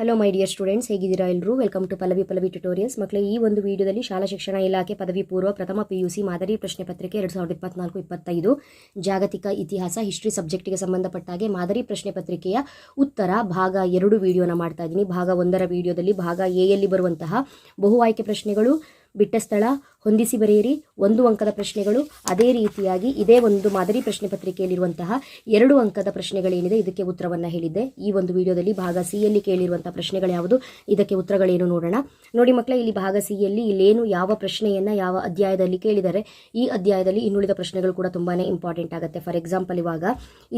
Hello my dear students ಹೇಗಿದ್ದೀರಾ ಎಲ್ಲರೂ welcome to Pallavi Pallavi tutorials ಮಕ್ಕಳು ಈ ಒಂದು ವಿಡಿಯೋದಲ್ಲಿ ಶಾಲಾ ಶಿಕ್ಷಣ ಇಲಾಖೆ ಪದವಿ ಪೂರ್ವ ಪ್ರಥಮ ಸಿ ಮಾದರಿ ಪ್ರಶ್ನೆ ಪತ್ರಿಕೆ ಎರಡು ಸಾವಿರದ ಇಪ್ಪತ್ನಾಲ್ಕು ಇಪ್ಪತ್ತೈದು, ಜಾಗತಿಕ ಇತಿಹಾಸ ಹಿಸ್ಟ್ರಿ ಸಬ್ಜೆಕ್ಟಿಗೆ ಸಂಬಂಧಪಟ್ಟ ಹಾಗೆ ಮಾದರಿ ಪ್ರಶ್ನೆ ಪತ್ರಿಕೆಯ ಉತ್ತರ ಭಾಗ ಎರಡು ವಿಡಿಯೋನ ಮಾಡ್ತಾ ಇದ್ದೀನಿ. ಭಾಗ ಒಂದರ ವಿಡಿಯೋದಲ್ಲಿ ಭಾಗ ಎಯಲ್ಲಿ ಯಲ್ಲಿ ಬರುವಂತಹ ಬಹು ಆಯ್ಕೆ ಪ್ರಶ್ನೆಗಳು ಬಿಟ್ಟ ಸ್ಥಳ ಹೊಂದಿಸಿ ಬರೆಯಿರಿ. ಒಂದು ಅಂಕದ ಪ್ರಶ್ನೆಗಳು ಅದೇ ರೀತಿಯಾಗಿ ಇದೇ ಒಂದು ಮಾದರಿ ಪ್ರಶ್ನೆ ಪತ್ರಿಕೆಯಲ್ಲಿರುವಂತಹ ಎರಡು ಅಂಕದ ಪ್ರಶ್ನೆಗಳೇನಿದೆ, ಇದಕ್ಕೆ ಉತ್ತರವನ್ನು ಹೇಳಿದ್ದೆ. ಈ ಒಂದು ವಿಡಿಯೋದಲ್ಲಿ ಭಾಗ ಸಿ ಯಲ್ಲಿ ಕೇಳಿರುವಂತಹ ಪ್ರಶ್ನೆಗಳು ಯಾವುದು, ಇದಕ್ಕೆ ಉತ್ತರಗಳೇನು ನೋಡೋಣ. ನೋಡಿ ಮಕ್ಕಳೇ ಇಲ್ಲಿ ಭಾಗ ಸಿ ಯಲ್ಲಿ ಇಲ್ಲೇನು ಯಾವ ಪ್ರಶ್ನೆಯನ್ನು ಯಾವ ಅಧ್ಯಾಯದಲ್ಲಿ ಕೇಳಿದರೆ, ಈ ಅಧ್ಯಾಯದಲ್ಲಿ ಇನ್ನುಳಿದ ಪ್ರಶ್ನೆಗಳು ಕೂಡ ತುಂಬಾ ಇಂಪಾರ್ಟೆಂಟ್ ಆಗುತ್ತೆ. ಫಾರ್ ಎಕ್ಸಾಂಪಲ್ ಇವಾಗ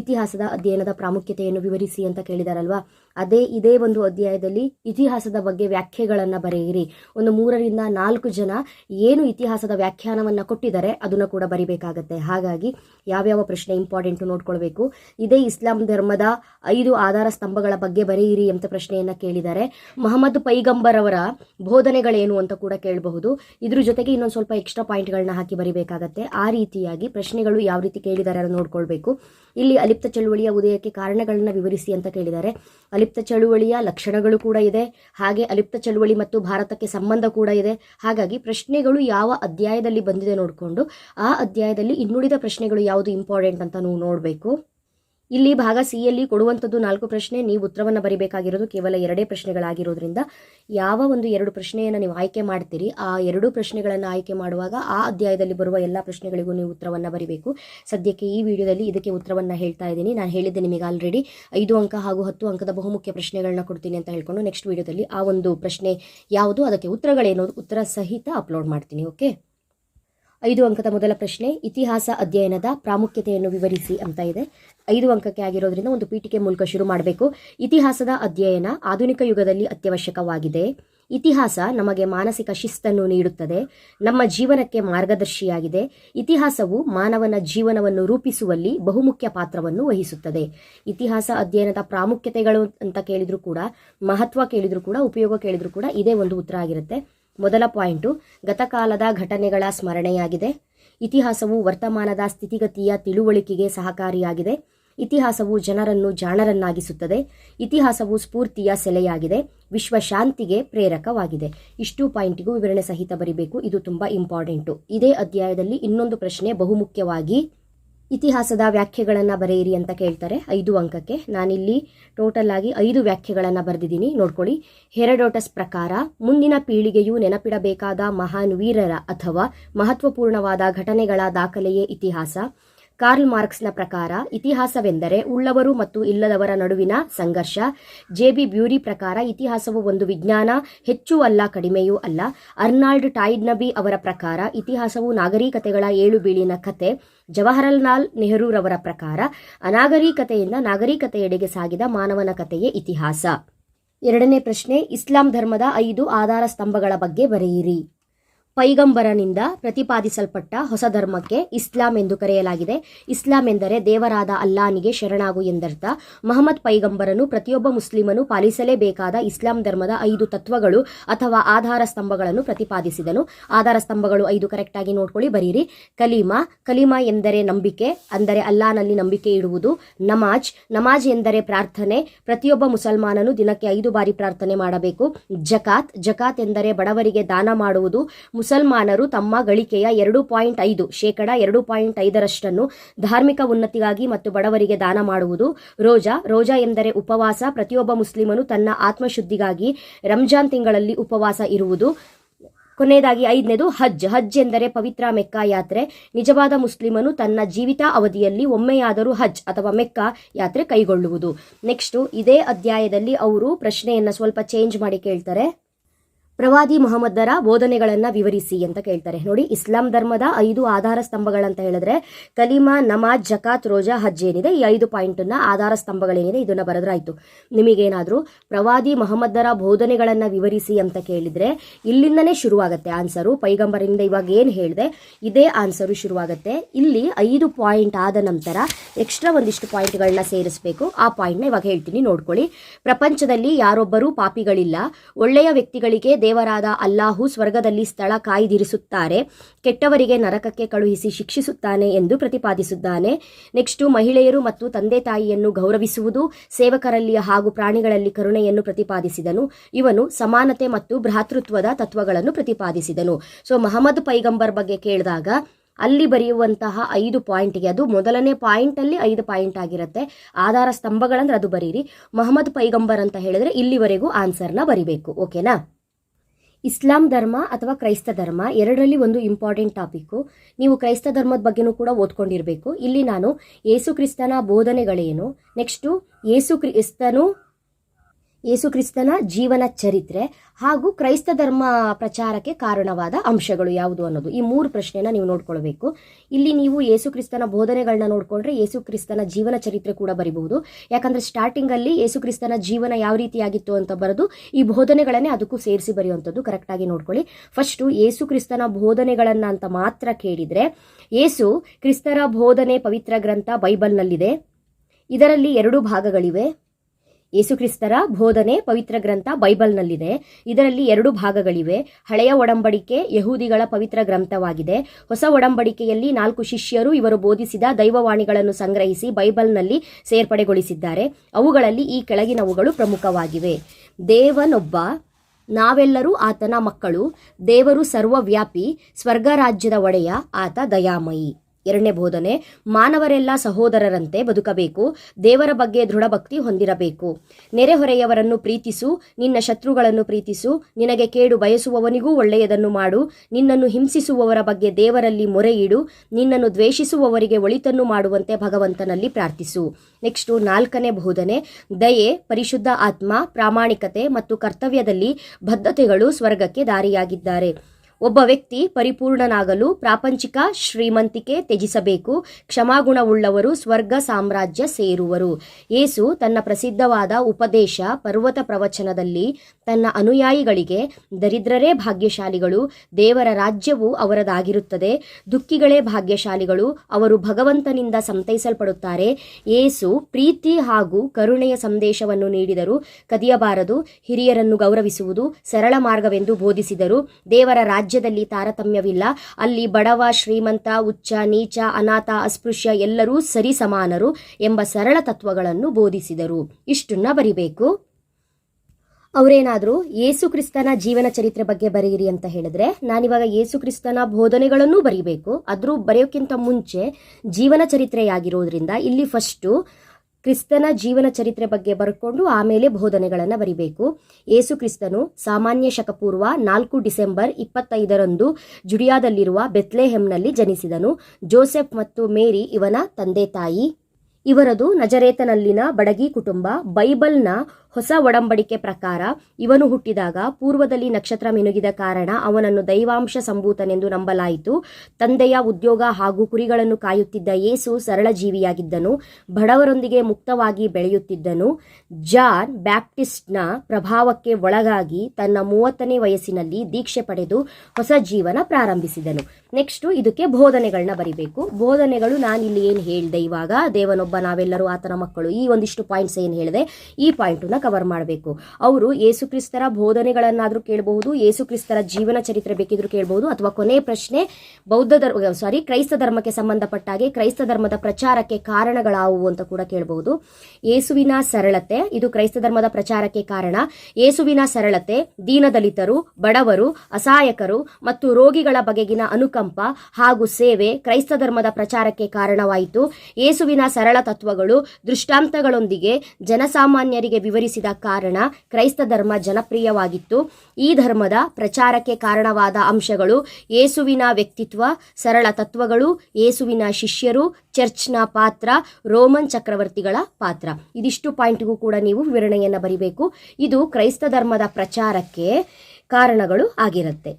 ಇತಿಹಾಸದ ಅಧ್ಯಯನದ ಪ್ರಾಮುಖ್ಯತೆಯನ್ನು ವಿವರಿಸಿ ಅಂತ ಕೇಳಿದಾರಲ್ವಾ? ಅದೇ ಇದೇ ಒಂದು ಅಧ್ಯಾಯದಲ್ಲಿ ಇತಿಹಾಸದ ಬಗ್ಗೆ ವ್ಯಾಖ್ಯೆಗಳನ್ನು ಬರೆಯಿರಿ. ಒಂದು ಮೂರರಿಂದ ನಾಲ್ಕು ಜನ ಏನು ಇತಿಹಾಸದ ವ್ಯಾಖ್ಯಾನವನ್ನು ಕೊಟ್ಟಿದ್ದಾರೆ, ಅದನ್ನು ಕೂಡ ಬರಿಬೇಕಾಗತ್ತೆ. ಹಾಗಾಗಿ ಯಾವ್ಯಾವ ಪ್ರಶ್ನೆ ಇಂಪಾರ್ಟೆಂಟ್ ನೋಡ್ಕೊಳ್ಬೇಕು. ಇದೇ ಇಸ್ಲಾಂ ಧರ್ಮದ ಐದು ಆಧಾರ ಸ್ತಂಭಗಳ ಬಗ್ಗೆ ಬರೆಯಿರಿ ಅಂತ ಪ್ರಶ್ನೆಯನ್ನ ಕೇಳಿದ್ದಾರೆ. ಮಹಮ್ಮದ್ ಪೈಗಂಬರ್ ಅವರ ಬೋಧನೆಗಳೇನು ಅಂತ ಕೂಡ ಕೇಳಬಹುದು. ಇದ್ರ ಜೊತೆಗೆ ಇನ್ನೊಂದು ಸ್ವಲ್ಪ ಎಕ್ಸ್ಟ್ರಾ ಪಾಯಿಂಟ್ಗಳನ್ನ ಹಾಕಿ ಬರಿಬೇಕಾಗತ್ತೆ. ಆ ರೀತಿಯಾಗಿ ಪ್ರಶ್ನೆಗಳು ಯಾವ ರೀತಿ ಕೇಳಿದ್ದಾರೆ ಅದನ್ನು ನೋಡ್ಕೊಳ್ಬೇಕು. ಇಲ್ಲಿ ಅಲಿಪ್ತ ಚಳುವಳಿಯ ಉದಯಕ್ಕೆ ಕಾರಣಗಳನ್ನ ವಿವರಿಸಿ ಅಂತ ಕೇಳಿದ್ದಾರೆ. ಅಲಿಪ್ತ ಚಳುವಳಿಯ ಲಕ್ಷಣಗಳು ಕೂಡ ಇದೆ. ಹಾಗೆ ಅಲಿಪ್ತ ಚಳುವಳಿ ಮತ್ತು ಭಾರತಕ್ಕೆ ಸಂಬಂಧ ಕೂಡ ಇದೆ. ಹಾಗಾಗಿ ಪ್ರಶ್ನೆಗಳು ಯಾವ ಅಧ್ಯಾಯದಲ್ಲಿ ಬಂದಿದೆ ನೋಡಿಕೊಂಡು ಆ ಅಧ್ಯಾಯದಲ್ಲಿ ಇನ್ನುಳಿದ ಪ್ರಶ್ನೆಗಳು ಯಾವುದು ಇಂಪಾರ್ಟೆಂಟ್ ಅಂತ ನೀವು ನೋಡಬೇಕು. ಇಲ್ಲಿ ಭಾಗ ಸಿ ಯಲ್ಲಿ ಕೊಡುವಂಥದ್ದು ನಾಲ್ಕು ಪ್ರಶ್ನೆ, ನೀವು ಉತ್ತರವನ್ನು ಬರಿಬೇಕಾಗಿರೋದು ಕೇವಲ ಎರಡೇ ಪ್ರಶ್ನೆಗಳಾಗಿರೋದ್ರಿಂದ. ಯಾವ ಒಂದು ಎರಡು ಪ್ರಶ್ನೆಯನ್ನು ನೀವು ಆಯ್ಕೆ ಮಾಡ್ತೀರಿ, ಆ ಎರಡು ಪ್ರಶ್ನೆಗಳನ್ನು ಆಯ್ಕೆ ಮಾಡುವಾಗ ಆ ಅಧ್ಯಾಯದಲ್ಲಿ ಬರುವ ಎಲ್ಲ ಪ್ರಶ್ನೆಗಳಿಗೂ ನೀವು ಉತ್ತರವನ್ನು ಬರಿಬೇಕು. ಸದ್ಯಕ್ಕೆ ಈ ವಿಡಿಯೋದಲ್ಲಿ ಇದಕ್ಕೆ ಉತ್ತರವನ್ನು ಹೇಳ್ತಾ ಇದ್ದೀನಿ. ನಾನು ಹೇಳಿದ್ದೆ ನಿಮಗೆ ಆಲ್ರೆಡಿ ಐದು ಅಂಕ ಹಾಗೂ ಹತ್ತು ಅಂಕದ ಬಹುಮುಖ್ಯ ಪ್ರಶ್ನೆಗಳನ್ನ ಕೊಡ್ತೀನಿ ಅಂತ ಹೇಳ್ಕೊಂಡು ನೆಕ್ಸ್ಟ್ ವಿಡಿಯೋದಲ್ಲಿ ಆ ಒಂದು ಪ್ರಶ್ನೆ ಯಾವುದು, ಅದಕ್ಕೆ ಉತ್ತರಗಳೇನೋ, ಉತ್ತರ ಸಹಿತ ಅಪ್ಲೋಡ್ ಮಾಡ್ತೀನಿ ಓಕೆ ಐದು ಅಂಕದ ಮೊದಲ ಪ್ರಶ್ನೆ, ಇತಿಹಾಸ ಅಧ್ಯಯನದ ಪ್ರಾಮುಖ್ಯತೆಯನ್ನು ವಿವರಿಸಿ ಅಂತ ಇದೆ. ಐದು ಅಂಕಕ್ಕೆ ಆಗಿರೋದ್ರಿಂದ ಒಂದು ಪೀಠಿಕೆ ಮೂಲಕ ಶುರು ಮಾಡಬೇಕು. ಇತಿಹಾಸದ ಅಧ್ಯಯನ ಆಧುನಿಕ ಯುಗದಲ್ಲಿ ಅತ್ಯವಶ್ಯಕವಾಗಿದೆ. ಇತಿಹಾಸ ನಮಗೆ ಮಾನಸಿಕ ಶಿಸ್ತನ್ನು ನೀಡುತ್ತದೆ. ನಮ್ಮ ಜೀವನಕ್ಕೆ ಮಾರ್ಗದರ್ಶಿಯಾಗಿದೆ. ಇತಿಹಾಸವು ಮಾನವನ ಜೀವನವನ್ನು ರೂಪಿಸುವಲ್ಲಿ ಬಹುಮುಖ್ಯ ಪಾತ್ರವನ್ನು ವಹಿಸುತ್ತದೆ. ಇತಿಹಾಸ ಅಧ್ಯಯನದ ಪ್ರಾಮುಖ್ಯತೆಗಳು ಅಂತ ಕೇಳಿದರೂ ಕೂಡ, ಮಹತ್ವ ಕೇಳಿದರೂ ಕೂಡ, ಉಪಯೋಗ ಕೇಳಿದರೂ ಕೂಡ ಇದೇ ಒಂದು ಉತ್ತರ ಆಗಿರುತ್ತೆ. ಮೊದಲ ಪಾಯಿಂಟು, ಗತಕಾಲದ ಘಟನೆಗಳ ಸ್ಮರಣೆಯಾಗಿದೆ. ಇತಿಹಾಸವು ವರ್ತಮಾನದ ಸ್ಥಿತಿಗತಿಯ ತಿಳುವಳಿಕೆಗೆ ಸಹಕಾರಿಯಾಗಿದೆ. ಇತಿಹಾಸವು ಜನರನ್ನು ಜಾಣರನ್ನಾಗಿಸುತ್ತದೆ. ಇತಿಹಾಸವು ಸ್ಫೂರ್ತಿಯ ಸೆಲೆಯಾಗಿದೆ. ವಿಶ್ವ ಶಾಂತಿಗೆ ಪ್ರೇರಕವಾಗಿದೆ. ಇಷ್ಟು ಪಾಯಿಂಟಿಗೂ ವಿವರಣೆ ಸಹಿತ ಬರಿಬೇಕು. ಇದು ತುಂಬಾ ಇಂಪಾರ್ಟೆಂಟು. ಇದೇ ಅಧ್ಯಾಯದಲ್ಲಿ ಇನ್ನೊಂದು ಪ್ರಶ್ನೆ ಬಹುಮುಖ್ಯವಾಗಿ ಇತಿಹಾಸದ ವ್ಯಾಖ್ಯೆಗಳನ್ನು ಬರೆಯಿರಿ ಅಂತ ಕೇಳ್ತಾರೆ. ಐದು ಅಂಕಕ್ಕೆ. ನಾನಿಲ್ಲಿ ಟೋಟಲ್ ಆಗಿ ಐದು ವ್ಯಾಖ್ಯೆಗಳನ್ನು ಬರೆದಿದ್ದೀನಿ. ನೋಡ್ಕೊಳ್ಳಿ. ಹೆರಡೋಟಸ್ ಪ್ರಕಾರ, ಮುಂದಿನ ಪೀಳಿಗೆಯು ನೆನಪಿಡಬೇಕಾದ ಮಹಾನ್ ವೀರರ ಅಥವಾ ಮಹತ್ವಪೂರ್ಣವಾದ ಘಟನೆಗಳ ದಾಖಲೆಯೇ ಇತಿಹಾಸ. ಕಾರ್ಲ್ ಮಾರ್ಕ್ಸ್ನ ಪ್ರಕಾರ, ಇತಿಹಾಸವೆಂದರೆ ಉಳ್ಳವರು ಮತ್ತು ಇಲ್ಲದವರ ನಡುವಿನ ಸಂಘರ್ಷ. ಜೆ ಬಿ ಬ್ಯೂರಿ ಪ್ರಕಾರ, ಇತಿಹಾಸವು ಒಂದು ವಿಜ್ಞಾನ, ಹೆಚ್ಚು ಅಲ್ಲ ಕಡಿಮೆಯೂ ಅಲ್ಲ. ಅರ್ನಾಲ್ಡ್ ಟಾಯ್ಡ್ನಬಿ ಅವರ ಪ್ರಕಾರ, ಇತಿಹಾಸವು ನಾಗರಿಕತೆಗಳ ಏಳು ಬೀಳಿನ ಕತೆ. ಜವಾಹರಲಾಲ್ ನೆಹರೂರವರ ಪ್ರಕಾರ ಅನಾಗರಿಕತೆಯಿಂದ ನಾಗರಿಕತೆಯೆಡೆಗೆ ಸಾಗಿದ ಮಾನವನ ಕಥೆಯೇ ಇತಿಹಾಸ. ಎರಡನೇ ಪ್ರಶ್ನೆ, ಇಸ್ಲಾಂ ಧರ್ಮದ ಐದು ಆಧಾರ ಸ್ತಂಭಗಳ ಬಗ್ಗೆ ಬರೆಯಿರಿ. ಪೈಗಂಬರನಿಂದ ಪ್ರತಿಪಾದಿಸಲ್ಪಟ್ಟ ಹೊಸ ಧರ್ಮಕ್ಕೆ ಇಸ್ಲಾಂ ಎಂದು ಕರೆಯಲಾಗಿದೆ. ಇಸ್ಲಾಂ ಎಂದರೆ ದೇವರಾದ ಅಲ್ಲಾನಿಗೆ ಶರಣಾಗು ಎಂದರ್ಥ. ಮಹಮ್ಮದ್ ಪೈಗಂಬರನು ಪ್ರತಿಯೊಬ್ಬ ಮುಸ್ಲಿಮನು ಪಾಲಿಸಲೇಬೇಕಾದ ಇಸ್ಲಾಂ ಧರ್ಮದ ಐದು ತತ್ವಗಳು ಅಥವಾ ಆಧಾರ ಸ್ತಂಭಗಳನ್ನು ಪ್ರತಿಪಾದಿಸಿದನು. ಆಧಾರ ಸ್ತಂಭಗಳು ಐದು ಕರೆಕ್ಟಾಗಿ ನೋಡ್ಕೊಳ್ಳಿ, ಬರೀರಿ. ಕಲೀಮಾ ಕಲೀಮಾ ಎಂದರೆ ನಂಬಿಕೆ, ಅಂದರೆ ಅಲ್ಲಾನಲ್ಲಿ ನಂಬಿಕೆ ಇಡುವುದು. ನಮಾಜ್ ನಮಾಜ್ ಎಂದರೆ ಪ್ರಾರ್ಥನೆ. ಪ್ರತಿಯೊಬ್ಬ ಮುಸಲ್ಮಾನನು ದಿನಕ್ಕೆ ಐದು ಬಾರಿ ಪ್ರಾರ್ಥನೆ ಮಾಡಬೇಕು. ಜಕಾತ್ ಜಕಾತ್ ಎಂದರೆ ಬಡವರಿಗೆ ದಾನ ಮಾಡುವುದು. ಮುಸಲ್ಮಾನರು ತಮ್ಮ ಗಳಿಕೆಯ ಎರಡು ಪಾಯಿಂಟ್ ಐದು, ಶೇಕಡ ಎರಡು ಪಾಯಿಂಟ್ ಐದರಷ್ಟನ್ನು ಧಾರ್ಮಿಕ ಉನ್ನತಿಗಾಗಿ ಮತ್ತು ಬಡವರಿಗೆ ದಾನ ಮಾಡುವುದು. ರೋಜಾ ರೋಜಾ ಎಂದರೆ ಉಪವಾಸ. ಪ್ರತಿಯೊಬ್ಬ ಮುಸ್ಲಿಮನು ತನ್ನ ಆತ್ಮಶುದ್ಧಿಗಾಗಿ ರಂಜಾನ್ ತಿಂಗಳಲ್ಲಿ ಉಪವಾಸ ಇರುವುದು. ಕೊನೆಯದಾಗಿ ಐದನೇದು, ಹಜ್. ಹಜ್ ಎಂದರೆ ಪವಿತ್ರ ಮೆಕ್ಕಾ ಯಾತ್ರೆ. ನಿಜವಾದ ಮುಸ್ಲಿಮನು ತನ್ನ ಜೀವಿತ ಅವಧಿಯಲ್ಲಿ ಒಮ್ಮೆಯಾದರೂ ಹಜ್ ಅಥವಾ ಮೆಕ್ಕಾ ಯಾತ್ರೆ ಕೈಗೊಳ್ಳುವುದು. ನೆಕ್ಸ್ಟ್, ಇದೇ ಅಧ್ಯಾಯದಲ್ಲಿ ಅವರು ಪ್ರಶ್ನೆಯನ್ನು ಸ್ವಲ್ಪ ಚೇಂಜ್ ಮಾಡಿ ಕೇಳ್ತಾರೆ. ಪ್ರವಾದಿ ಮೊಹಮ್ಮದರ ಬೋಧನೆಗಳನ್ನ ವಿವರಿಸಿ ಅಂತ ಕೇಳ್ತಾರೆ. ನೋಡಿ, ಇಸ್ಲಾಂ ಧರ್ಮದ ಐದು ಆಧಾರ ಸ್ತಂಭಗಳಂತ ಹೇಳಿದ್ರೆ ಕಲಿಮಾ, ನಮಾಜ್, ಜಕಾತ್, ರೋಜಾ, ಹಜ್ ಏನಿದೆ? ಈ ಐದು ಪಾಯಿಂಟನ್ನು ಆಧಾರ ಸ್ತಂಭಗಳೇನಿದೆ? ಇದನ್ನ ಬರೆದ್ರಾಯ್ತು. ನಿಮಗೇನಾದ್ರೂ ಪ್ರವಾದಿ ಮೊಹಮ್ಮದರ ಬೋಧನೆಗಳನ್ನ ವಿವರಿಸಿ ಅಂತ ಕೇಳಿದ್ರೆ ಇಲ್ಲಿಂದನೇ ಶುರುವಾಗುತ್ತೆ ಆನ್ಸರು ಪೈಗಂಬರಿಂದ ಇವಾಗ ಏನು ಹೇಳಿದೆ? ಇದೇ ಆನ್ಸರು ಶುರುವಾಗುತ್ತೆ. ಇಲ್ಲಿ ಐದು ಪಾಯಿಂಟ್ ಆದ ನಂತರ ಎಕ್ಸ್ಟ್ರಾ ಒಂದಿಷ್ಟು ಪಾಯಿಂಟ್ಗಳನ್ನ ಸೇರಿಸಬೇಕು. ಆ ಪಾಯಿಂಟ್ನ ಇವಾಗ ಹೇಳ್ತೀನಿ, ನೋಡ್ಕೊಳ್ಳಿ. ಪ್ರಪಂಚದಲ್ಲಿ ಯಾರೊಬ್ಬರೂ ಪಾಪಿಗಳಿಲ್ಲ. ಒಳ್ಳೆಯ ವ್ಯಕ್ತಿಗಳಿಗೆ ದೇವರಾದ ಅಲ್ಲಾಹು ಸ್ವರ್ಗದಲ್ಲಿ ಸ್ಥಳ ಕಾಯ್ದಿರಿಸುತ್ತಾರೆ. ಕೆಟ್ಟವರಿಗೆ ನರಕಕ್ಕೆ ಕಳುಹಿಸಿ ಶಿಕ್ಷಿಸುತ್ತಾನೆ ಎಂದು ಪ್ರತಿಪಾದಿಸುತ್ತಾನೆ. ನೆಕ್ಸ್ಟು ಮಹಿಳೆಯರು ಮತ್ತು ತಂದೆ ತಾಯಿಯನ್ನು ಗೌರವಿಸುವುದು ಸೇವಕರಲ್ಲಿ ಹಾಗೂ ಪ್ರಾಣಿಗಳಲ್ಲಿ ಕರುಣೆಯನ್ನು ಪ್ರತಿಪಾದಿಸಿದನು. ಇವನು ಸಮಾನತೆ ಮತ್ತು ಭ್ರಾತೃತ್ವದ ತತ್ವಗಳನ್ನು ಪ್ರತಿಪಾದಿಸಿದನು. ಸೊ, ಮಹಮ್ಮದ್ ಪೈಗಂಬರ್ ಬಗ್ಗೆ ಕೇಳಿದಾಗ, ಅಲ್ಲಿ ಬರೆಯುವಂತಹ ಐದು ಪಾಯಿಂಟ್ಗೆ ಅದು ಮೊದಲನೇ ಪಾಯಿಂಟಲ್ಲಿ ಐದು ಪಾಯಿಂಟ್ ಆಗಿರುತ್ತೆ. ಆಧಾರ ಸ್ತಂಭಗಳಂದ್ರೆ ಅದು ಬರೀರಿ. ಮೊಹಮ್ಮದ್ ಪೈಗಂಬರ್ ಅಂತ ಹೇಳಿದ್ರೆ ಇಲ್ಲಿವರೆಗೂ ಆನ್ಸರ್ನ ಬರಿಬೇಕು. ಓಕೆನಾ? ಇಸ್ಲಾಂ ಧರ್ಮ ಅಥವಾ ಕ್ರೈಸ್ತ ಧರ್ಮ, ಎರಡರಲ್ಲಿ ಒಂದು ಇಂಪಾರ್ಟೆಂಟ್ ಟಾಪಿಕ್ಕು ನೀವು ಕ್ರೈಸ್ತ ಧರ್ಮದ ಬಗ್ಗೆನೂ ಕೂಡ ಓದ್ಕೊಂಡಿರಬೇಕು. ಇಲ್ಲಿ ನಾನು ಯೇಸು ಕ್ರಿಸ್ತನ ಬೋಧನೆಗಳೇನು ನೆಕ್ಸ್ಟು ಯೇಸು ಕ್ರಿಸ್ತನು ಯೇಸು ಕ್ರಿಸ್ತನ ಜೀವನ ಚರಿತ್ರೆ ಹಾಗೂ ಕ್ರೈಸ್ತ ಧರ್ಮ ಪ್ರಚಾರಕ್ಕೆ ಕಾರಣವಾದ ಅಂಶಗಳು ಯಾವುದು ಅನ್ನೋದು ಈ ಮೂರು ಪ್ರಶ್ನೆನ ನೀವು ನೋಡ್ಕೊಳ್ಬೇಕು. ಇಲ್ಲಿ ನೀವು ಯೇಸುಕ್ರಿಸ್ತನ ಬೋಧನೆಗಳನ್ನ ನೋಡಿಕೊಂಡ್ರೆ ಯೇಸು ಕ್ರಿಸ್ತನ ಜೀವನ ಚರಿತ್ರೆ ಕೂಡ ಬರಿಬಹುದು. ಯಾಕಂದ್ರೆ ಸ್ಟಾರ್ಟಿಂಗಲ್ಲಿ ಯೇಸು ಕ್ರಿಸ್ತನ ಜೀವನ ಯಾವ ರೀತಿಯಾಗಿತ್ತು ಅಂತ ಬರೆದು ಈ ಬೋಧನೆಗಳನ್ನೇ ಅದಕ್ಕೂ ಸೇರಿಸಿ ಬರೆಯುವಂಥದ್ದು ಕರೆಕ್ಟಾಗಿ ನೋಡ್ಕೊಳ್ಳಿ. ಫಸ್ಟು ಯೇಸುಕ್ರಿಸ್ತನ ಕ್ರಿಸ್ತನ ಬೋಧನೆಗಳನ್ನ ಅಂತ ಮಾತ್ರ ಕೇಳಿದರೆ, ಯೇಸು ಕ್ರಿಸ್ತರ ಬೋಧನೆ ಪವಿತ್ರ ಗ್ರಂಥ ಬೈಬಲ್ನಲ್ಲಿದೆ. ಇದರಲ್ಲಿ ಎರಡು ಭಾಗಗಳಿವೆ. ಯೇಸುಕ್ರಿಸ್ತರ ಬೋಧನೆ ಪವಿತ್ರ ಗ್ರಂಥ ಬೈಬಲ್ನಲ್ಲಿದೆ. ಇದರಲ್ಲಿ ಎರಡು ಭಾಗಗಳಿವೆ. ಹಳೆಯ ಒಡಂಬಡಿಕೆ ಯಹೂದಿಗಳ ಪವಿತ್ರ ಗ್ರಂಥವಾಗಿದೆ. ಹೊಸ ಒಡಂಬಡಿಕೆಯಲ್ಲಿ ನಾಲ್ಕು ಶಿಷ್ಯರು ಇವರು ಬೋಧಿಸಿದ ದೈವವಾಣಿಗಳನ್ನು ಸಂಗ್ರಹಿಸಿ ಬೈಬಲ್ನಲ್ಲಿ ಸೇರ್ಪಡೆಗೊಳಿಸಿದ್ದಾರೆ. ಅವುಗಳಲ್ಲಿ ಈ ಕೆಳಗಿನವುಗಳು ಪ್ರಮುಖವಾಗಿವೆ. ದೇವನೊಬ್ಬ, ನಾವೆಲ್ಲರೂ ಆತನ ಮಕ್ಕಳು, ದೇವರು ಸರ್ವವ್ಯಾಪಿ, ಸ್ವರ್ಗರಾಜ್ಯದ ಒಡೆಯ, ಆತ ದಯಾಮಯಿ. ಎರಡನೇ ಬೋಧನೆ, ಮಾನವರೆಲ್ಲ ಸಹೋದರರಂತೆ ಬದುಕಬೇಕು, ದೇವರ ಬಗ್ಗೆ ದೃಢಭಕ್ತಿ ಹೊಂದಿರಬೇಕು. ನೆರೆಹೊರೆಯವರನ್ನು ಪ್ರೀತಿಸು, ನಿನ್ನ ಶತ್ರುಗಳನ್ನು ಪ್ರೀತಿಸು, ನಿನಗೆ ಕೇಡು ಬಯಸುವವನಿಗೂ ಒಳ್ಳೆಯದನ್ನು ಮಾಡು, ನಿನ್ನನ್ನು ಹಿಂಸಿಸುವವರ ಬಗ್ಗೆ ದೇವರಲ್ಲಿ ಮೊರೆಯಿಡು, ನಿನ್ನನ್ನು ದ್ವೇಷಿಸುವವರಿಗೆ ಒಳಿತನ್ನು ಮಾಡುವಂತೆ ಭಗವಂತನಲ್ಲಿ ಪ್ರಾರ್ಥಿಸು. ನೆಕ್ಸ್ಟು ನಾಲ್ಕನೇ ಬೋಧನೆ, ದಯೆ, ಪರಿಶುದ್ಧ ಆತ್ಮ, ಪ್ರಾಮಾಣಿಕತೆ ಮತ್ತು ಕರ್ತವ್ಯದಲ್ಲಿ ಬದ್ಧತೆಗಳು ಸ್ವರ್ಗಕ್ಕೆ ದಾರಿಯಾಗಿದ್ದಾರೆ. ಒಬ್ಬ ವ್ಯಕ್ತಿ ಪರಿಪೂರ್ಣನಾಗಲು ಪ್ರಾಪಂಚಿಕ ಶ್ರೀಮಂತಿಕೆ ತ್ಯಜಿಸಬೇಕು, ಕ್ಷಮಾಗುಣವುಳ್ಳವರು ಸ್ವರ್ಗ ಸಾಮ್ರಾಜ್ಯ ಸೇರುವರು. ಯೇಸು ತನ್ನ ಪ್ರಸಿದ್ಧವಾದ ಉಪದೇಶ ಪರ್ವತ ಪ್ರವಚನದಲ್ಲಿ ತನ್ನ ಅನುಯಾಯಿಗಳಿಗೆ, ದರಿದ್ರರೇ ಭಾಗ್ಯಶಾಲಿಗಳು, ದೇವರ ರಾಜ್ಯವು ಅವರದಾಗಿರುತ್ತದೆ, ದುಃಖಿಗಳೇ ಭಾಗ್ಯಶಾಲಿಗಳು, ಅವರು ಭಗವಂತನಿಂದ ಸಂತೈಸಲ್ಪಡುತ್ತಾರೆ. ಯೇಸು ಪ್ರೀತಿ ಹಾಗೂ ಕರುಣೆಯ ಸಂದೇಶವನ್ನು ನೀಡಿದರು ಕದಿಯಬಾರದು, ಹಿರಿಯರನ್ನು ಗೌರವಿಸುವುದು ಸರಳ ಮಾರ್ಗವೆಂದು ಬೋಧಿಸಿದರು. ದೇವರ ರಾಜ್ಯದಲ್ಲಿ ತಾರತಮ್ಯವಿಲ್ಲ. ಅಲ್ಲಿ ಬಡವ, ಶ್ರೀಮಂತ, ಉಚ್ಚ, ನೀಚ, ಅನಾಥ, ಅಸ್ಪೃಶ್ಯ ಎಲ್ಲರೂ ಸರಿ ಸಮಾನರು ಎಂಬ ಸರಳ ತತ್ವಗಳನ್ನು ಬೋಧಿಸಿದರು. ಇಷ್ಟನ್ನ ಬರಿಬೇಕು. ಅವರೇನಾದರೂ ಯೇಸು ಕ್ರಿಸ್ತನ ಜೀವನ ಚರಿತ್ರೆ ಬಗ್ಗೆ ಬರೆಯಿರಿ ಅಂತ ಹೇಳಿದ್ರೆ ನಾನಿವಾಗ ಯೇಸು ಕ್ರಿಸ್ತನ ಬೋಧನೆಗಳನ್ನೂ ಬರೀಬೇಕು. ಅದ್ರೂ ಬರೆಯೋಕ್ಕಿಂತ ಮುಂಚೆ ಜೀವನ ಚರಿತ್ರೆಯಾಗಿರೋದ್ರಿಂದ ಇಲ್ಲಿ ಫಸ್ಟು ಕ್ರಿಸ್ತನ ಜೀವನ ಚರಿತ್ರೆ ಬಗ್ಗೆ ಬರ್ಕೊಂಡು ಆಮೇಲೆ ಬೋಧನೆಗಳನ್ನು ಬರಿಬೇಕು. ಯೇಸು ಕ್ರಿಸ್ತನು ಸಾಮಾನ್ಯ ಶಕಪೂರ್ವ ನಾಲ್ಕು ಡಿಸೆಂಬರ್ ಇಪ್ಪತ್ತೈದರಂದು ಜುಡಿಯಾದಲ್ಲಿರುವ ಬೆತ್ಲೆಹೆಮ್ನಲ್ಲಿ ಜನಿಸಿದನು. ಜೋಸೆಫ್ ಮತ್ತು ಮೇರಿ ಇವನ ತಂದೆ ತಾಯಿ. ಇವರದು ನಜರೇತನಲ್ಲಿನ ಬಡಗಿ ಕುಟುಂಬ. ಬೈಬಲ್ನ ಹೊಸ ಒಡಂಬಡಿಕೆ ಪ್ರಕಾರ ಇವನು ಹುಟ್ಟಿದಾಗ ಪೂರ್ವದಲ್ಲಿ ನಕ್ಷತ್ರ ಮಿನುಗಿದ ಕಾರಣ ಅವನನ್ನು ದೈವಾಂಶ ಸಂಭೂತನೆಂದು ನಂಬಲಾಯಿತು. ತಂದೆಯ ಉದ್ಯೋಗ ಹಾಗೂ ಕುರಿಗಳನ್ನು ಕಾಯುತ್ತಿದ್ದ ಯೇಸು ಸರಳ ಜೀವಿಯಾಗಿದ್ದನು. ಬಡವರೊಂದಿಗೆ ಮುಕ್ತವಾಗಿ ಬೆಳೆಯುತ್ತಿದ್ದನು. ಜಾನ್ ಬ್ಯಾಪ್ಟಿಸ್ಟ್ನ ಪ್ರಭಾವಕ್ಕೆ ಒಳಗಾಗಿ ತನ್ನ ಮೂವತ್ತನೇ ವಯಸ್ಸಿನಲ್ಲಿ ದೀಕ್ಷೆ ಪಡೆದು ಹೊಸ ಜೀವನ ಪ್ರಾರಂಭಿಸಿದನು. ನೆಕ್ಸ್ಟು ಇದಕ್ಕೆ ಬೋಧನೆಗಳನ್ನ ಬರಿಬೇಕು. ಬೋಧನೆಗಳು ನಾನು ಇಲ್ಲಿ ಏನು ಹೇಳಿದೆ ಇವಾಗ? ದೇವನೊಬ್ಬ ನಾವೆಲ್ಲರೂ ಆತನ ಮಕ್ಕಳು. ಈ ಒಂದಿಷ್ಟು ಪಾಯಿಂಟ್ಸ್ ಏನು ಹೇಳಿದೆ? ಈ ಪಾಯಿಂಟನ್ನ ಕವರ್ ಮಾಡಬೇಕು. ಅವರು ಯೇಸುಕ್ರಿಸ್ತರ ಬೋಧನೆಗಳನ್ನಾದರೂ ಕೇಳಬಹುದು ಯೇಸುಕ್ರಿಸ್ತರ ಜೀವನ ಚರಿತ್ರೆ ಬೇಕಿದ್ರು ಕೇಳಬಹುದು, ಅಥವಾ ಕೊನೆ ಪ್ರಶ್ನೆ, ಬೌದ್ಧ ಧರ್ಮ ಸಾರಿ ಕ್ರೈಸ್ತ ಧರ್ಮಕ್ಕೆ ಸಂಬಂಧಪಟ್ಟ ಹಾಗೆ ಕ್ರೈಸ್ತ ಧರ್ಮದ ಪ್ರಚಾರಕ್ಕೆ ಕಾರಣಗಳಾವುವು ಅಂತ ಕೂಡ ಕೇಳಬಹುದು. ಯೇಸುವಿನ ಸರಳತೆ, ಇದು ಕ್ರೈಸ್ತ ಧರ್ಮದ ಪ್ರಚಾರಕ್ಕೆ ಕಾರಣ. ಯೇಸುವಿನ ಸರಳತೆ, ದೀನದಲಿತರು, ಬಡವರು, ಅಸಹಾಯಕರು ಮತ್ತು ರೋಗಿಗಳ ಬಗೆಗಿನ ಅನುಕಂಪ ಹಾಗೂ ಸೇವೆ ಕ್ರೈಸ್ತ ಧರ್ಮದ ಪ್ರಚಾರಕ್ಕೆ ಕಾರಣವಾಯಿತು. ಯೇಸುವಿನ ಸರಳ ತತ್ವಗಳು, ದೃಷ್ಟಾಂತಗಳೊಂದಿಗೆ ಜನಸಾಮಾನ್ಯರಿಗೆ ವಿವರಿಸಿದ ಕಾರಣ ಕ್ರೈಸ್ತ ಧರ್ಮ ಜನಪ್ರಿಯವಾಗಿತ್ತು. ಈ ಧರ್ಮದ ಪ್ರಚಾರಕ್ಕೆ ಕಾರಣವಾದ ಅಂಶಗಳು ಯೇಸುವಿನ ವ್ಯಕ್ತಿತ್ವ, ಸರಳ ತತ್ವಗಳು, ಯೇಸುವಿನ ಶಿಷ್ಯರು, ಚರ್ಚ್ನ ಪಾತ್ರ, ರೋಮನ್ ಚಕ್ರವರ್ತಿಗಳ ಪಾತ್ರ. ಇದಿಷ್ಟು ಪಾಯಿಂಟ್ಗೂ ಕೂಡ ನೀವು ವಿವರಣೆಯನ್ನು ಬರಿಬೇಕು. ಇದು ಕ್ರೈಸ್ತ ಧರ್ಮದ ಪ್ರಚಾರಕ್ಕೆ ಕಾರಣಗಳು ಆಗಿರುತ್ತೆ.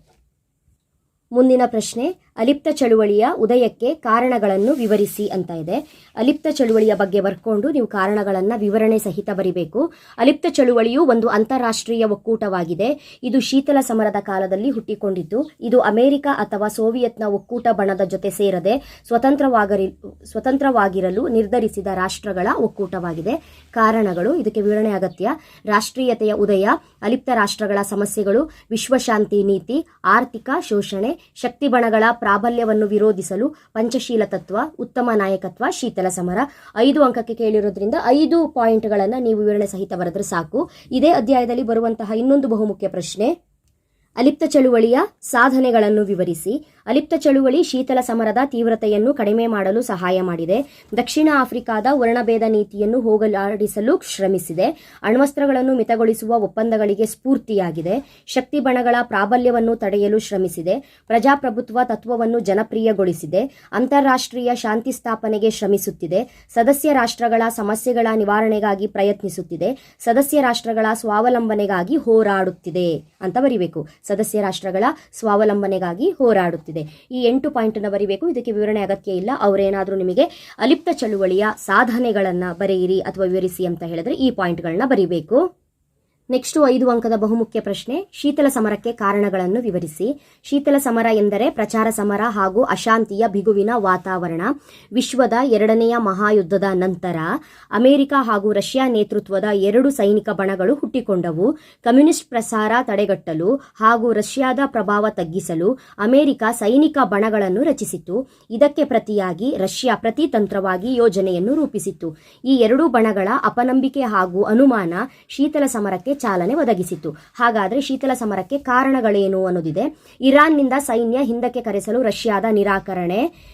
ಮುಂದಿನ ಪ್ರಶ್ನೆ ಅಲಿಪ್ತ ಚಳುವಳಿಯ ಉದಯಕ್ಕೆ ಕಾರಣಗಳನ್ನು ವಿವರಿಸಿ ಅಂತ ಇದೆ. ಅಲಿಪ್ತ ಚಳುವಳಿಯ ಬಗ್ಗೆ ಬರ್ಕೊಂಡು ನೀವು ಕಾರಣಗಳನ್ನು ವಿವರಣೆ ಸಹಿತ ಬರಿಬೇಕು. ಅಲಿಪ್ತ ಚಳುವಳಿಯು ಒಂದು ಅಂತಾರಾಷ್ಟ್ರೀಯ ಒಕ್ಕೂಟವಾಗಿದೆ. ಇದು ಶೀತಲ ಸಮರದ ಕಾಲದಲ್ಲಿ ಹುಟ್ಟಿಕೊಂಡಿದ್ದು, ಇದು ಅಮೆರಿಕ ಅಥವಾ ಸೋವಿಯತ್ನ ಒಕ್ಕೂಟ ಬಣದ ಜೊತೆ ಸೇರದೆ ಸ್ವತಂತ್ರವಾಗಿ ಸ್ವತಂತ್ರವಾಗಿರಲು ನಿರ್ಧರಿಸಿದ ರಾಷ್ಟ್ರಗಳ ಒಕ್ಕೂಟವಾಗಿದೆ. ಕಾರಣಗಳು, ಇದಕ್ಕೆ ವಿವರಣೆ ಅಗತ್ಯ. ರಾಷ್ಟ್ರೀಯತೆಯ ಉದಯ, ಅಲಿಪ್ತ ರಾಷ್ಟ್ರಗಳ ಸಮಸ್ಯೆಗಳು, ವಿಶ್ವಶಾಂತಿ ನೀತಿ, ಆರ್ಥಿಕ ಶೋಷಣೆ, ಶಕ್ತಿ ಬಣಗಳ ಪ್ರಾಬಲ್ಯವನ್ನು ವಿರೋಧಿಸಲು ಪಂಚಶೀಲ ತತ್ವ, ಉತ್ತಮ ನಾಯಕತ್ವ, ಶೀತಲ ಸಮರ ಐದು ಅಂಕಕ್ಕೆ ಕೇಳಿರೋದ್ರಿಂದ ಐದು ಪಾಯಿಂಟ್ಗಳನ್ನು ನೀವು ವಿವರಣೆ ಸಹಿತ ಬರೆದ್ರೆ ಸಾಕು. ಇದೇ ಅಧ್ಯಾಯದಲ್ಲಿ ಬರುವಂತಹ ಇನ್ನೊಂದು ಬಹುಮುಖ್ಯ ಪ್ರಶ್ನೆ. ಅಲಿಪ್ತ ಚಳುವಳಿಯ ಸಾಧನೆಗಳನ್ನು ವಿವರಿಸಿ. ಅಲಿಪ್ತ ಚಳುವಳಿ ಶೀತಲ ಸಮರದ ತೀವ್ರತೆಯನ್ನು ಕಡಿಮೆ ಮಾಡಲು ಸಹಾಯ ಮಾಡಿದೆ. ದಕ್ಷಿಣ ಆಫ್ರಿಕಾದ ವರ್ಣಭೇದ ನೀತಿಯನ್ನು ಹೋಗಲಾಡಿಸಲು ಶ್ರಮಿಸಿದೆ. ಅಣ್ವಸ್ತ್ರಗಳನ್ನು ಮಿತಗೊಳಿಸುವ ಒಪ್ಪಂದಗಳಿಗೆ ಸ್ಫೂರ್ತಿಯಾಗಿದೆ. ಶಕ್ತಿ ಬಣಗಳ ಪ್ರಾಬಲ್ಯವನ್ನು ತಡೆಯಲು ಶ್ರಮಿಸಿದೆ. ಪ್ರಜಾಪ್ರಭುತ್ವ ತತ್ವವನ್ನು ಜನಪ್ರಿಯಗೊಳಿಸಿದೆ. ಅಂತಾರಾಷ್ಟ್ರೀಯ ಶಾಂತಿ ಸ್ಥಾಪನೆಗೆ ಶ್ರಮಿಸುತ್ತಿದೆ. ಸದಸ್ಯ ರಾಷ್ಟ್ರಗಳ ಸಮಸ್ಯೆಗಳ ನಿವಾರಣೆಗಾಗಿ ಪ್ರಯತ್ನಿಸುತ್ತಿದೆ. ಸದಸ್ಯ ರಾಷ್ಟ್ರಗಳ ಸ್ವಾವಲಂಬನೆಗಾಗಿ ಹೋರಾಡುತ್ತಿದೆ ಅಂತ ಬರಿಬೇಕು. ಸದಸ್ಯ ರಾಷ್ಟ್ರಗಳ ಸ್ವಾವಲಂಬನೆಗಾಗಿ ಹೋರಾಡುತ್ತಿದೆ. ಈ ಎಂಟು ಪಾಯಿಂಟನ್ನು ಬರಿಬೇಕು ಇದಕ್ಕೆ ವಿವರಣೆ ಅಗತ್ಯ ಇಲ್ಲ. ಅವರೇನಾದರೂ ನಿಮಗೆ ಅಲಿಪ್ತ ಚಳುವಳಿಯ ಸಾಧನೆಗಳನ್ನು ಬರೆಯಿರಿ ಅಥವಾ ವಿವರಿಸಿ ಅಂತ ಹೇಳಿದ್ರೆ ಈ ಪಾಯಿಂಟ್ಗಳನ್ನ ಬರಿಬೇಕು. ನೆಕ್ಸ್ಟ್ ಐದು ಅಂಕದ ಬಹುಮುಖ್ಯ ಪ್ರಶ್ನೆ, ಶೀತಲ ಸಮರಕ್ಕೆ ಕಾರಣಗಳನ್ನು ವಿವರಿಸಿ. ಶೀತಲ ಸಮರ ಎಂದರೆ ಪ್ರಚಾರ ಸಮರ ಹಾಗೂ ಅಶಾಂತಿಯ ಬಿಗುವಿನ ವಾತಾವರಣ. ವಿಶ್ವದ ಎರಡನೆಯ ಮಹಾಯುದ್ಧದ ನಂತರ ಅಮೆರಿಕ ಹಾಗೂ ರಷ್ಯಾ ನೇತೃತ್ವದ ಎರಡು ಸೈನಿಕ ಬಣಗಳು ಹುಟ್ಟಿಕೊಂಡವು. ಕಮ್ಯುನಿಸ್ಟ್ ಪ್ರಸಾರ ತಡೆಗಟ್ಟಲು ಹಾಗೂ ರಷ್ಯಾದ ಪ್ರಭಾವ ತಗ್ಗಿಸಲು ಅಮೆರಿಕ ಸೈನಿಕ ಬಣಗಳನ್ನು ರಚಿಸಿತು. ಇದಕ್ಕೆ ಪ್ರತಿಯಾಗಿ ರಷ್ಯಾ ಪ್ರತಿತಂತ್ರವಾಗಿ ಯೋಜನೆಯನ್ನು ರೂಪಿಸಿತ್ತು ಈ ಎರಡೂ ಬಣಗಳ ಅಪನಂಬಿಕೆ ಹಾಗೂ ಅನುಮಾನ ಶೀತಲ ಸಮರಕ್ಕೆ ಚಾಲನೆ ಒದಗಿಸಿತ್ತು. ಹಾಗಾದ್ರೆ ಶೀತಲ ಸಮರಕ್ಕೆ ಕಾರಣಗಳೇನು ಅನ್ನೋದಿದೆ. ಇರಾನ್ನಿಂದ ಸೈನ್ಯ ಹಿಂದಕ್ಕೆ ಕರೆಸಲು ರಷ್ಯಾದ ನಿರಾಕರಣೆ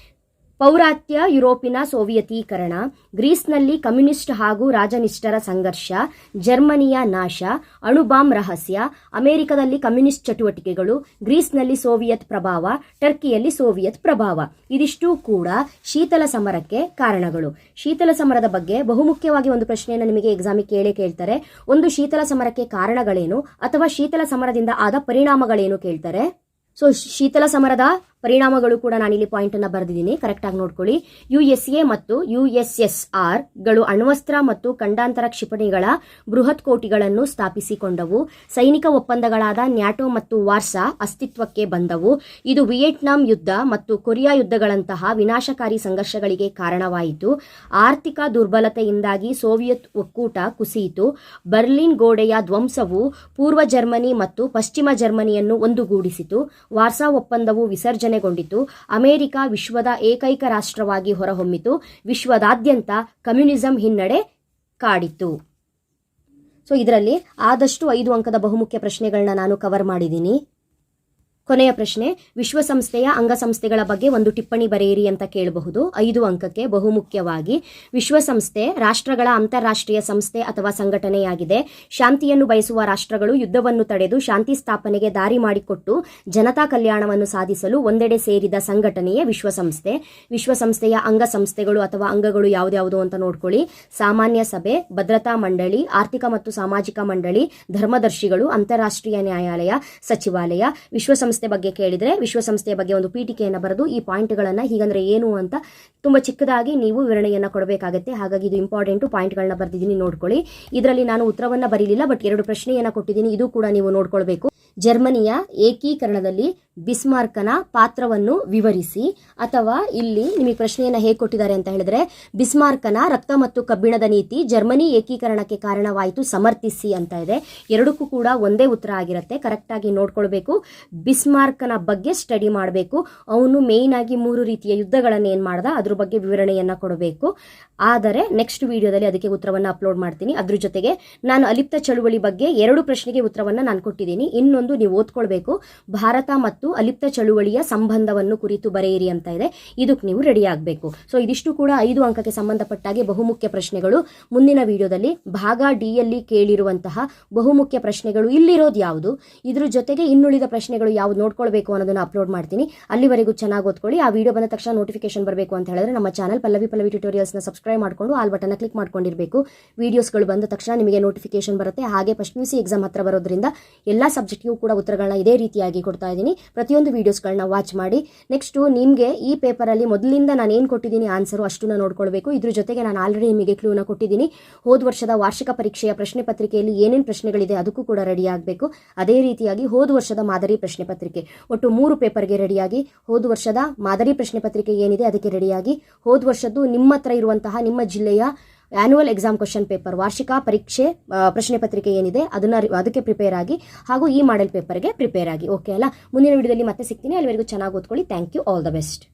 ಪೌರಾತ್ಯ ಯುರೋಪಿನ ಸೋವಿಯತೀಕರಣ, ಗ್ರೀಸ್ನಲ್ಲಿ ಕಮ್ಯುನಿಸ್ಟ್ ಹಾಗೂ ರಾಜನಿಷ್ಠರ ಸಂಘರ್ಷ, ಜರ್ಮನಿಯ ನಾಶ, ಅಣುಬಾಂಬ್ ರಹಸ್ಯ, ಅಮೆರಿಕದಲ್ಲಿ ಕಮ್ಯುನಿಸ್ಟ್ ಚಟುವಟಿಕೆಗಳು, ಗ್ರೀಸ್ನಲ್ಲಿ ಸೋವಿಯತ್ ಪ್ರಭಾವ, ಟರ್ಕಿಯಲ್ಲಿ ಸೋವಿಯತ್ ಪ್ರಭಾವ ಇದಿಷ್ಟೂ ಕೂಡ ಶೀತಲ ಸಮರಕ್ಕೆ ಕಾರಣಗಳು. ಶೀತಲ ಸಮರದ ಬಗ್ಗೆ ಬಹುಮುಖ್ಯವಾಗಿ ಒಂದು ಪ್ರಶ್ನೆಯನ್ನು ನಿಮಗೆ ಎಕ್ಸಾಮಿಗೆ ಕೇಳೇ ಕೇಳ್ತಾರೆ. ಒಂದು ಶೀತಲ ಸಮರಕ್ಕೆ ಕಾರಣಗಳೇನು ಅಥವಾ ಶೀತಲ ಸಮರದಿಂದ ಆದ ಪರಿಣಾಮಗಳೇನು ಕೇಳ್ತಾರೆ? ಸೊ ಶೀತಲ ಸಮರದ ಪರಿಣಾಮಗಳು ಕೂಡ ನಾನಿಲ್ಲಿ ಪಾಯಿಂಟ್ ಅನ್ನ ಬರೆದಿದ್ದೀನಿ. ಕರೆಕ್ಟ್ ಆಗಿ ನೋಡ್ಕೊಳ್ಳಿ. ಯು ಮತ್ತು ಯು ಆರ್ಗಳು ಅಣ್ವಸ್ತ್ರ ಮತ್ತು ಖಂಡಾಂತರ ಕ್ಷಿಪಣಿಗಳ ಬೃಹತ್ ಕೋಟಿಗಳನ್ನು ಸ್ಥಾಪಿಸಿಕೊಂಡವು. ಸೈನಿಕ ಒಪ್ಪಂದಗಳಾದ ನ್ಯಾಟೋ ಮತ್ತು ವಾರ್ಸಾ ಅಸ್ತಿತ್ವಕ್ಕೆ ಬಂದವು. ಇದು ವಿಯೆಟ್ನಾಂ ಯುದ್ಧ ಮತ್ತು ಕೊರಿಯಾ ಯುದ್ಧಗಳಂತಹ ವಿನಾಶಕಾರಿ ಸಂಘರ್ಷಗಳಿಗೆ ಕಾರಣವಾಯಿತು. ಆರ್ಥಿಕ ದುರ್ಬಲತೆಯಿಂದಾಗಿ ಸೋವಿಯತ್ ಒಕ್ಕೂಟ ಕುಸಿಯಿತು. ಬರ್ಲಿನ್ ಗೋಡೆಯ ಧ್ವಂಸವು ಪೂರ್ವ ಜರ್ಮನಿ ಮತ್ತು ಪಶ್ಚಿಮ ಜರ್ಮನಿಯನ್ನು ಒಂದುಗೂಡಿಸಿತು. ವಾರ್ಸಾ ಒಪ್ಪಂದವು ವಿಸರ್ಜನೆಗೊಂಡಿತು ಅಮೆರಿಕ ವಿಶ್ವದ ಏಕೈಕ ರಾಷ್ಟ್ರವಾಗಿ ಹೊರಹೊಮ್ಮಿತು, ವಿಶ್ವದಾದ್ಯಂತ ಕಮ್ಯುನಿಸಂ ಹಿನ್ನಡೆ ಕಾಡಿತು ಸೊ ಇದರಲ್ಲಿ ಆದಷ್ಟು ಐದು ಅಂಕದ ಬಹುಮುಖ್ಯ ಪ್ರಶ್ನೆಗಳನ್ನ ನಾನು ಕವರ್ ಮಾಡಿದ್ದೀನಿ. ಕೊನೆಯ ಪ್ರಶ್ನೆ, ವಿಶ್ವಸಂಸ್ಥೆಯ ಅಂಗಸಂಸ್ಥೆಗಳ ಬಗ್ಗೆ ಒಂದು ಟಿಪ್ಪಣಿ ಬರೆಯಿರಿ ಅಂತ ಕೇಳಬಹುದು. ಐದು ಅಂಕಕ್ಕೆ ಬಹುಮುಖ್ಯವಾಗಿ, ವಿಶ್ವಸಂಸ್ಥೆ ರಾಷ್ಟ್ರಗಳ ಅಂತಾರಾಷ್ಟ್ರೀಯ ಸಂಸ್ಥೆ ಅಥವಾ ಸಂಘಟನೆಯಾಗಿದೆ. ಶಾಂತಿಯನ್ನು ಬಯಸುವ ರಾಷ್ಟ್ರಗಳು ಯುದ್ಧವನ್ನು ತಡೆದು ಶಾಂತಿ ಸ್ಥಾಪನೆಗೆ ದಾರಿ ಮಾಡಿಕೊಟ್ಟು ಜನತಾ ಕಲ್ಯಾಣವನ್ನು ಸಾಧಿಸಲು ಒಂದೆಡೆ ಸೇರಿದ ಸಂಘಟನೆಯೇ ವಿಶ್ವಸಂಸ್ಥೆ. ವಿಶ್ವಸಂಸ್ಥೆಯ ಅಂಗಸಂಸ್ಥೆಗಳು ಅಥವಾ ಅಂಗಗಳು ಯಾವುದ್ಯಾವುದು ಅಂತ ನೋಡ್ಕೊಳ್ಳಿ. ಸಾಮಾನ್ಯ ಸಭೆ, ಭದ್ರತಾ ಮಂಡಳಿ, ಆರ್ಥಿಕ ಮತ್ತು ಸಾಮಾಜಿಕ ಮಂಡಳಿ, ಧರ್ಮದರ್ಶಿಗಳು, ಅಂತಾರಾಷ್ಟ್ರೀಯ ನ್ಯಾಯಾಲಯ, ಸಚಿವಾಲಯ, ವಿಶ್ವಸಂಸ್ಥೆ ಬಗ್ಗೆ ಕೇಳಿದರೆ ವಿಶ್ವಸಂಸ್ಥೆಯ ಬಗ್ಗೆ ಒಂದು ಪೀಠಿಕೆಯನ್ನು ಬರೆದು ಈ ಪಾಯಿಂಟ್ಗಳನ್ನು ಹೀಗಂದ್ರೆ ಏನು ಅಂತ ತುಂಬ ಚಿಕ್ಕದಾಗಿ ನೀವು ವಿವರಣೆಯನ್ನು ಕೊಡಬೇಕಾಗುತ್ತೆ. ಹಾಗಾಗಿ ಇದು ಇಂಪಾರ್ಟೆಂಟು ಪಾಯಿಂಟ್ಗಳನ್ನ ಬರೆದಿದ್ದೀನಿ, ನೋಡ್ಕೊಳ್ಳಿ. ಇದರಲ್ಲಿ ನಾನು ಉತ್ತರವನ್ನು ಬರೀಲಿಲ್ಲ, ಬಟ್ ಎರಡು ಪ್ರಶ್ನೆಯನ್ನು ಕೊಟ್ಟಿದ್ದೀನಿ. ಇದು ಕೂಡ ನೀವು ನೋಡ್ಕೊಳ್ಬೇಕು. ಜರ್ಮನಿಯ ಏಕೀಕರಣದಲ್ಲಿ ಬಿಸ್ಮಾರ್ಕನ ಪಾತ್ರವನ್ನು ವಿವರಿಸಿ. ಅಥವಾ ಇಲ್ಲಿ ನಿಮಗೆ ಪ್ರಶ್ನೆಯನ್ನ ಹೇಗೆ ಕೊಟ್ಟಿದ್ದಾರೆ ಅಂತ ಹೇಳಿದ್ರೆ, ಬಿಸ್ಮಾರ್ಕನ ರಕ್ತ ಮತ್ತು ಕಬ್ಬಿಣದ ನೀತಿ ಜರ್ಮನಿ ಏಕೀಕರಣಕ್ಕೆ ಕಾರಣವಾಯಿತು, ಸಮರ್ಥಿಸಿ ಅಂತ ಇದೆ. ಎರಡಕ್ಕೂ ಕೂಡ ಒಂದೇ ಉತ್ತರ ಆಗಿರುತ್ತೆ. ಕರೆಕ್ಟಾಗಿ ನೋಡ್ಕೊಳ್ಬೇಕು. ಬಿಸ್ಮಾರ್ಕನ ಬಗ್ಗೆ ಸ್ಟಡಿ ಮಾಡಬೇಕು. ಅವನು ಮೇಯ್ನ್ ಆಗಿ ಮೂರು ರೀತಿಯ ಯುದ್ಧಗಳನ್ನು ಏನು ಮಾಡ್ದ, ಅದ್ರ ಬಗ್ಗೆ ವಿವರಣೆಯನ್ನ ಕೊಡಬೇಕು. ಆದರೆ ನೆಕ್ಸ್ಟ್ ವಿಡಿಯೋದಲ್ಲಿ ಅದಕ್ಕೆ ಉತ್ತರವನ್ನ ಅಪ್ಲೋಡ್ ಮಾಡ್ತೀನಿ. ಅದ್ರ ಜೊತೆಗೆ ನಾನು ಅಲಿಪ್ತ ಚಳುವಳಿ ಬಗ್ಗೆ ಎರಡು ಪ್ರಶ್ನೆಗೆ ಉತ್ತರವನ್ನ ನಾನು ಕೊಟ್ಟಿದ್ದೀನಿ. ಇನ್ನೊಂದು ನೀವು ಓದ್ಕೊಳ್ಬೇಕು. ಭಾರತ ಮತ್ತು ಅಲಿಪ್ತ ಚಳುವಳಿಯ ಸಂಬಂಧವನ್ನು ಕುರಿತು ಬರೆಯಿರಿ ಅಂತ ಇದೆ. ಇದಕ್ಕೆ ನೀವು ರೆಡಿ ಆಗಬೇಕು. ಸೊ ಇದಿಷ್ಟು ಕೂಡ ಐದು ಅಂಕಕ್ಕೆ ಸಂಬಂಧಪಟ್ಟಾಗೆ ಬಹುಮುಖ್ಯ ಪ್ರಶ್ನೆಗಳು. ಮುಂದಿನ ವಿಡಿಯೋದಲ್ಲಿ ಭಾಗ ಡಿಯಲ್ಲಿ ಕೇಳಿರುವಂತಹ ಬಹುಮುಖ್ಯ ಪ್ರಶ್ನೆಗಳು ಇಲ್ಲಿರೋದು ಯಾವುದು? ಇದ್ರ ಜೊತೆಗೆ ಇನ್ನುಳಿದ ಪ್ರಶ್ನೆಗಳು ಯಾವ್ದು ನೋಡ್ಕೊಳ್ಬೇಕು ಅನ್ನೋದನ್ನ ಅಪ್ಲೋಡ್ ಮಾಡ್ತೀನಿ. ಅಲ್ಲಿವರೆಗೂ ಚೆನ್ನಾಗಿ ಓದ್ಕೊಳ್ಳಿ. ಆ ವಿಡಿಯೋ ಬಂದ ತಕ್ಷಣ ನೋಟಿಫಿಕೇಶನ್ ಬರಬೇಕು ಅಂತ ಹೇಳಿದ್ರೆ ನಮ್ಮ ಚಾನಲ್ ಪಲ್ಲವಿ ಪಲ್ಲವಿ ಟ್ಯೂಟೋರಿಯಲ್ಸ್ನ ಸಬ್ಸ್ಕ್ರೈಬ್ ಮಾಡಿಕೊಂಡು ಆಲ್ ಬಟನ್ ಕ್ಲಿಕ್ ಮಾಡ್ಕೊಂಡಿರಬೇಕು. ವಿಡಿಯೋಸ್ಗಳು ಬಂದ ತಕ್ಷಣ ನಿಮಗೆ ನೋಟಿಫಿಕೇಶನ್ ಬರುತ್ತೆ. ಹಾಗೆ ಫಸ್ಟ್ ಪಿ ಸಿ ಎಕ್ಸಾಮ್ ಹತ್ರ ಬರೋದ್ರಿಂದ ಎಲ್ಲ ಸಬ್ಜೆಕ್ಟ್ಗೂ ಕೂಡ ಉತ್ತರಗಳನ್ನ ಇದೇ ರೀತಿಯಾಗಿ ಕೊಡ್ತಾ ಇದ್ದೀನಿ. ಪ್ರತಿಯೊಂದು ವೀಡಿಯೋಸ್ಗಳನ್ನ ವಾಚ್ ಮಾಡಿ. ನೆಕ್ಸ್ಟು ನಿಮಗೆ ಈ ಪೇಪರಲ್ಲಿ ಮೊದಲಿಂದ ನಾನು ಏನು ಕೊಟ್ಟಿದ್ದೀನಿ ಆನ್ಸರು ಅಷ್ಟನ್ನ ನೋಡ್ಕೊಳ್ಬೇಕು. ಇದ್ರ ಜೊತೆಗೆ ನಾನು ಆಲ್ರೆಡಿ ನಿಮಗೆ ಕ್ಲೂನ ಕೊಟ್ಟಿದ್ದೀನಿ. ಹೋದ ವರ್ಷದ ವಾರ್ಷಿಕ ಪರೀಕ್ಷೆಯ ಪ್ರಶ್ನೆ ಪತ್ರಿಕೆಯಲ್ಲಿ ಏನೇನು ಪ್ರಶ್ನೆಗಳಿದೆ ಅದಕ್ಕೂ ಕೂಡ ರೆಡಿ ಆಗಬೇಕು. ಅದೇ ರೀತಿಯಾಗಿ ಹೋದ ವರ್ಷದ ಮಾದರಿ ಪ್ರಶ್ನೆ ಪತ್ರಿಕೆ. ಒಟ್ಟು ಮೂರು ಪೇಪರ್ಗೆ ರೆಡಿಯಾಗಿ ಹೋದ ವರ್ಷದ ಮಾದರಿ ಪ್ರಶ್ನೆ ಪತ್ರಿಕೆ ಏನಿದೆ ಅದಕ್ಕೆ ರೆಡಿಯಾಗಿ ಹೋದ ವರ್ಷದ್ದು ನಿಮ್ಮ ಹತ್ರ ಇರುವಂತಹ ನಿಮ್ಮ ಜಿಲ್ಲೆಯ ಆನ್ಯುವಲ್ ಎಕ್ಸಾಮ್ ಕ್ವಶನ್ ಪೇಪರ್ ವಾರ್ಷಿಕ ಪರೀಕ್ಷೆ ಪ್ರಶ್ನೆ ಪತ್ರಿಕೆ ಏನಿದೆ, ಅದನ್ನ ಅದಕ್ಕೆ ಪ್ರಿಪೇರ್ ಆಗಿ ಹಾಗೂ ಈ ಮಾಡೆಲ್ ಪೇಪರ್ಗೆ ಪ್ರಿಪೇರ್ ಆಗಿ. ಓಕೆ ಅಲ್ಲ? ಮುಂದಿನ ವಿಡಿಯೋದಲ್ಲಿ ಮತ್ತೆ ಸಿಗ್ತೀನಿ. ಅಲ್ಲಿವರೆಗೂ ಚೆನ್ನಾಗಿ ಓದ್ಕೊಳ್ಳಿ. Thank you all the best